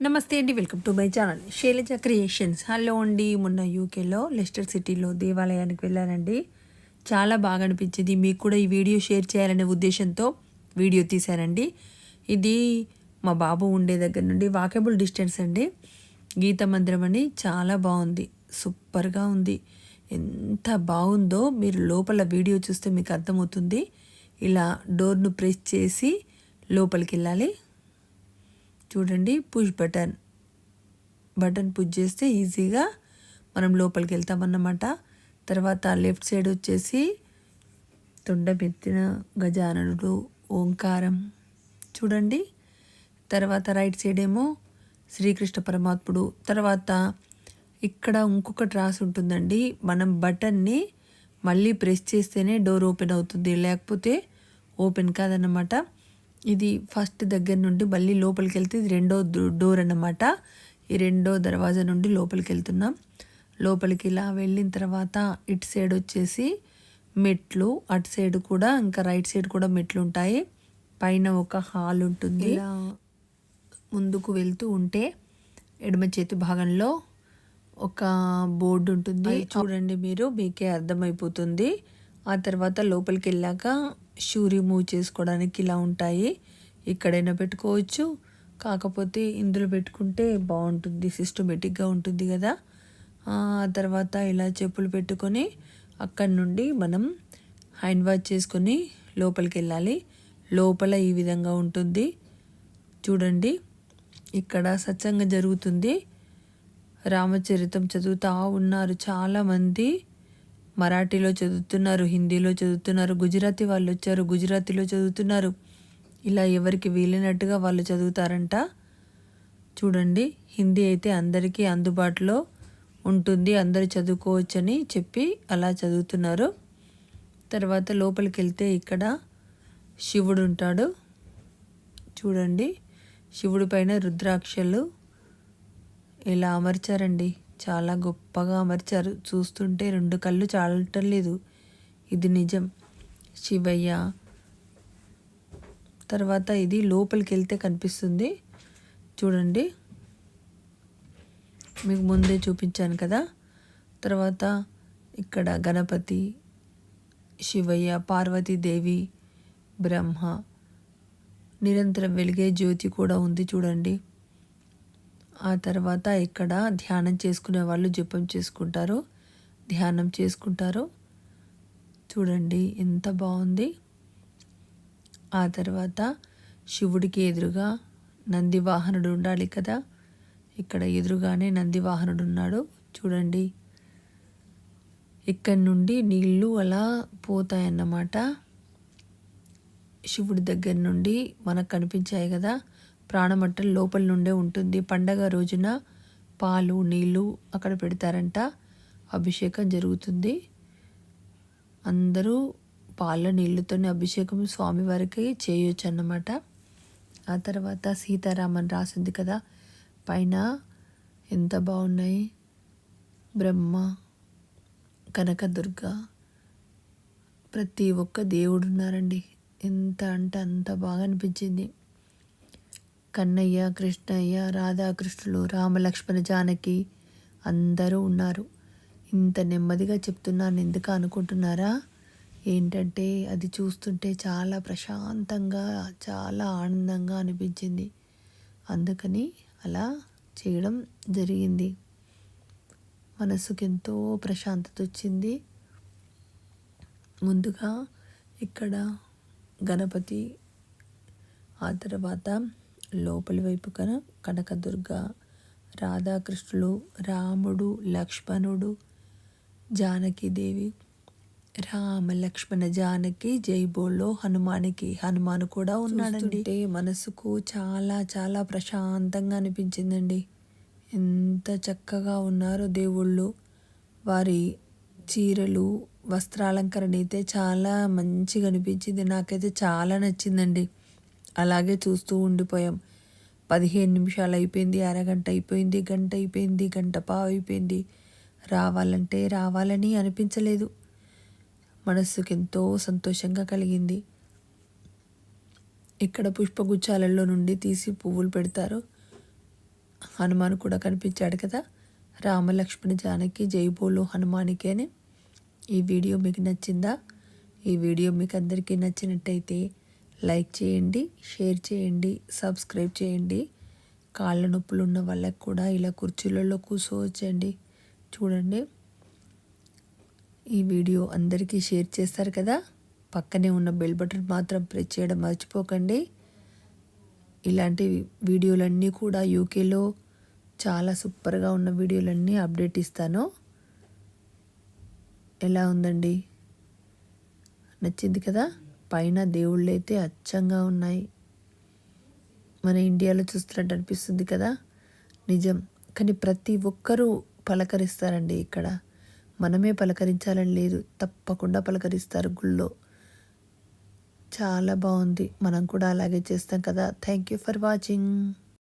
నమస్తే అండి welcome to my channel. Shailaja creations. Hello అండి మొన్న యూకేలో లెస్టర్ సిటీలో దేవాలయానికి వెళ్ళానండి. చాలా బాగా అనిపించింది. మీకు కూడా ఈ వీడియో షేర్ చేయాలనే ఉద్దేశంతో వీడియో తీశానండి. ఇది మా బాబు ఉండే దగ్గర నుండి వాకబుల్ డిస్టెన్స్ అండి. గీత మందిరం అని చాలా బాగుంది. సూపర్గా ఉంది. ఎంత బాగుందో మీరు లోపల వీడియో చూస్తే మీకు అర్థమవుతుంది. ఇలా డోర్ను ప్రెస్ చేసి లోపలికి వెళ్ళాలి. చూడండి పుష్ బటన్ బటన్ పుష్ చేస్తే ఈజీగా మనం లోపలికి వెళ్తామన్నమాట. తర్వాత లెఫ్ట్ సైడ్ వచ్చేసి తొండమెత్తిన గజాననుడు ఓంకారం. చూడండి. తర్వాత రైట్ సైడ్ ఏమో శ్రీకృష్ణ పరమాత్ముడు. తర్వాత ఇక్కడ ఇంకొకటి రాసి ఉంటుందండి. మనం బటన్ని మళ్ళీ ప్రెస్ చేస్తేనే డోర్ ఓపెన్ అవుతుంది. లేకపోతే ఓపెన్ కాదన్నమాట. ఇది ఫస్ట్ దగ్గర నుండి మళ్ళీ లోపలికి వెళ్తే ఇది రెండో డోర్ అన్నమాట. ఈ రెండో దర్వాజా నుండి లోపలికి వెళ్తున్నాం. లోపలికి ఇలా వెళ్ళిన తర్వాత ఇటు సైడ్ వచ్చేసి మెట్లు అటు సైడ్ కూడా ఇంకా రైట్ సైడ్ కూడా మెట్లు ఉంటాయి. పైన ఒక హాల్ ఉంటుంది. ఇలా ముందుకు వెళ్తూ ఉంటే ఎడమ చేతి భాగంలో ఒక బోర్డు ఉంటుంది. చూడండి మీరు మీకే అర్థమైపోతుంది. ఆ తర్వాత లోపలికి వెళ్ళాక షూ రిమూవ్ చేసుకోవడానికి ఇలా ఉంటాయి. ఎక్కడైనా పెట్టుకోవచ్చు. కాకపోతే ఇందులో పెట్టుకుంటే బాగుంటుంది సిస్టమేటిక్గా ఉంటుంది కదా. ఆ తర్వాత ఇలా చెప్పులు పెట్టుకొని అక్కడి నుండి మనం హ్యాండ్ వాష్ చేసుకొని లోపలికి వెళ్ళాలి లోపల ఈ విధంగా ఉంటుంది. చూడండి ఇక్కడ సత్సంగం జరుగుతుంది. రామచరితం చదువుతూ ఉన్నారు చాలామంది. మరాఠీలో చదువుతున్నారు హిందీలో చదువుతున్నారు గుజరాతీ వాళ్ళు వచ్చారు గుజరాతీలో చదువుతున్నారు. ఇలా ఎవరికి వీలైనట్టుగా వాళ్ళు చదువుతారంట? చూడండి హిందీ అయితే అందరికీ అందుబాటులో ఉంటుంది అందరు చదువుకోవచ్చని చెప్పి అలా చదువుతున్నారు. తర్వాత లోపలికి వెళ్తే ఇక్కడ శివుడు ఉంటాడు. చూడండి శివుడి పైన రుద్రాక్షలు ఇలా అమర్చారండి. చాలా గొప్పగా అమర్చారు. చూస్తుంటే రెండు కళ్ళు చాలటం లేదు. ఇది నిజం. శివయ్య. తర్వాత ఇది లోపలికి వెళ్తే కనిపిస్తుంది. చూడండి. మీకు ముందే చూపించాను కదా. తర్వాత ఇక్కడ గణపతి శివయ్య పార్వతీదేవి బ్రహ్మ. నిరంతరం వెలిగే జ్యోతి కూడా ఉంది చూడండి. ఆ తర్వాత ఇక్కడ ధ్యానం చేసుకునే వాళ్ళు జపం చేసుకుంటారు. ధ్యానం చేసుకుంటారు. చూడండి ఎంత బాగుంది. ఆ తర్వాత శివుడికి ఎదురుగా నంది వాహనుడు ఉండాలి కదా. ఇక్కడ ఎదురుగానే నంది వాహనుడు ఉన్నాడు. చూడండి. ఇక్కడి నుండి నీళ్ళు అలా పోతాయన్నమాట. శివుడి దగ్గర నుండి మనకు కనిపించాయి కదా. ప్రాణమట్టం లోపల నుండే ఉంటుంది. పండగ రోజున పాలు నీళ్ళు అక్కడ పెడతారంట. అభిషేకం జరుగుతుంది. అందరూ పాల నీళ్ళతోనే అభిషేకం స్వామివారికి చేయొచ్చు అన్నమాట ఆ తర్వాత సీతారామన్ రాసింది కదా పైన ఎంత బాగున్నాయి? బ్రహ్మ కనకదుర్గ ప్రతి ఒక్క దేవుడు ఉన్నారండి ఎంత అంటే అంత బాగా అనిపించింది. కన్నయ్య కృష్ణయ్య రాధాకృష్ణులు రామలక్ష్మణ జానకి అందరూ ఉన్నారు. ఇంత నెమ్మదిగా చెప్తున్నాను ఎందుకు అనుకుంటున్నారా? ఏంటంటే అది చూస్తుంటే చాలా ప్రశాంతంగా చాలా ఆనందంగా అనిపించింది. అందుకని అలా చేయడం జరిగింది. మనసుకెంతో ప్రశాంతత వచ్చింది. ముందుగా ఇక్కడ గణపతి ఆ తర్వాత లోపలి వైపు కన కనకదుర్గ రాధాకృష్ణులు రాముడు లక్ష్మణుడు జానకీదేవి. రామ లక్ష్మణ జానకి జై బోల్లో హనుమానికి హనుమాన్ కూడా ఉన్నాడండి. మనసుకు చాలా చాలా ప్రశాంతంగా అనిపించిందండి. ఎంత చక్కగా ఉన్నారో దేవుళ్ళు. వారి చీరలు వస్త్రాలంకరణ అయితే చాలా మంచిగా అనిపించింది. నాకైతే చాలా నచ్చిందండి. అలాగే చూస్తూ ఉండిపోయాం. పదిహేను నిమిషాలు అయిపోయింది అరగంట అయిపోయింది గంట అయిపోయింది గంట పావు అయిపోయింది. రావాలంటే రావాలని అనిపించలేదు. మనస్సుకి ఎంతో సంతోషంగా కలిగింది. ఇక్కడ పుష్పగుచ్చాలలో నుండి తీసి పువ్వులు పెడతారు హనుమాన్ కూడా కనిపించాడు కదా. రామలక్ష్మణ జానకి జైబోలు హనుమానికి అని. ఈ వీడియో మీకు నచ్చిందా? ఈ వీడియో మీకు అందరికీ నచ్చినట్టయితే లైక్ చేయండి షేర్ చేయండి సబ్స్క్రైబ్ చేయండి. కాళ్ళ నొప్పులు ఉన్న వాళ్ళకి కూడా ఇలా కుర్చీలలో కూర్చోవచ్చండి. చూడండి. ఈ వీడియో అందరికీ షేర్ చేస్తారు కదా. పక్కనే ఉన్న బెల్ బటన్ మాత్రం ప్రెస్ చేయడం మర్చిపోకండి. ఇలాంటి వీడియోలన్నీ కూడా యూకేలో చాలా సూపర్గా ఉన్న వీడియోలన్నీ అప్డేట్ ఇస్తాను. ఎలా ఉందండి? నచ్చింది కదా? పైన దేవుళ్ళైతే అచ్చంగా ఉన్నాయి. మన ఇండియాలో చూస్తున్నట్టు అనిపిస్తుంది కదా? నిజం. కానీ ప్రతి ఒక్కరూ పలకరిస్తారండి ఇక్కడ. మనమే పలకరించాలని లేదు. తప్పకుండా పలకరిస్తారు గుళ్ళో. చాలా బాగుంది. మనం కూడా అలాగే చేస్తాం కదా. Thank you for watching